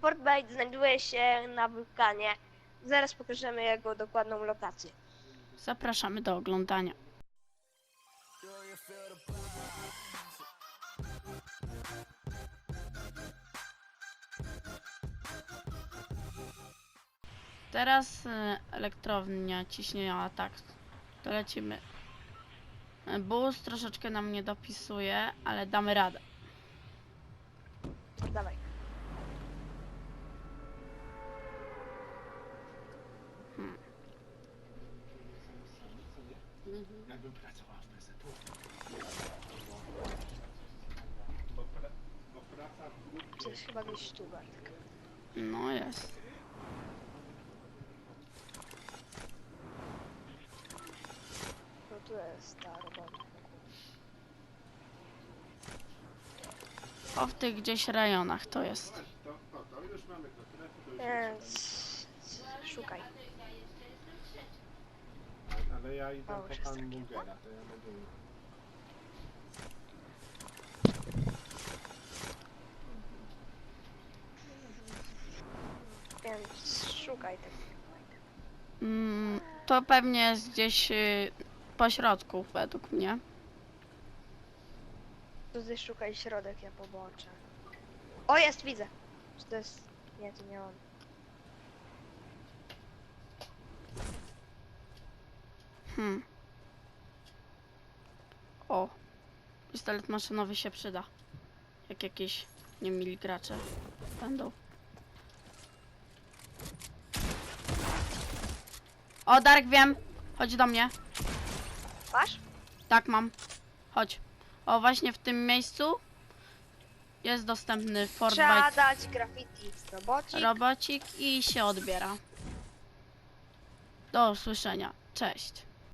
Fortnite znajduje się na wulkanie. Zaraz pokażemy jego dokładną lokację. Zapraszamy do oglądania. Teraz e, elektrownia ciśnienia tak. To lecimy. E, Bus troszeczkę nam nie dopisuje, ale damy radę. Dawaj. Jakbym pracował w PZU. Bo, pra, bo praca w grupie... To jest chyba gdzieś tu, Bartek. No jest. No tu jest ta robota. O w tych gdzieś rejonach to jest. To, już mamy to strefy, to już Więc... Szukaj. Ale, ja idę O, po pan takie. Mugera, to ja mogę... Więc szukaj tego. Mm, to pewnie jest gdzieś y, po środku według mnie. Tu ty szukaj środek, ja poboczę. O, jest, widzę. Czy to jest... Nie, to nie on. Hmm. O. Pistolet maszynowy się przyda. Jak jakieś niemili gracze będą. O, Dark, wiem. Chodź do mnie. Masz? Tak, mam. Chodź. O, właśnie w tym miejscu jest dostępny Trzeba Fortnite dać graffiti robocik. robocik i się odbiera. Do usłyszenia. Cześć.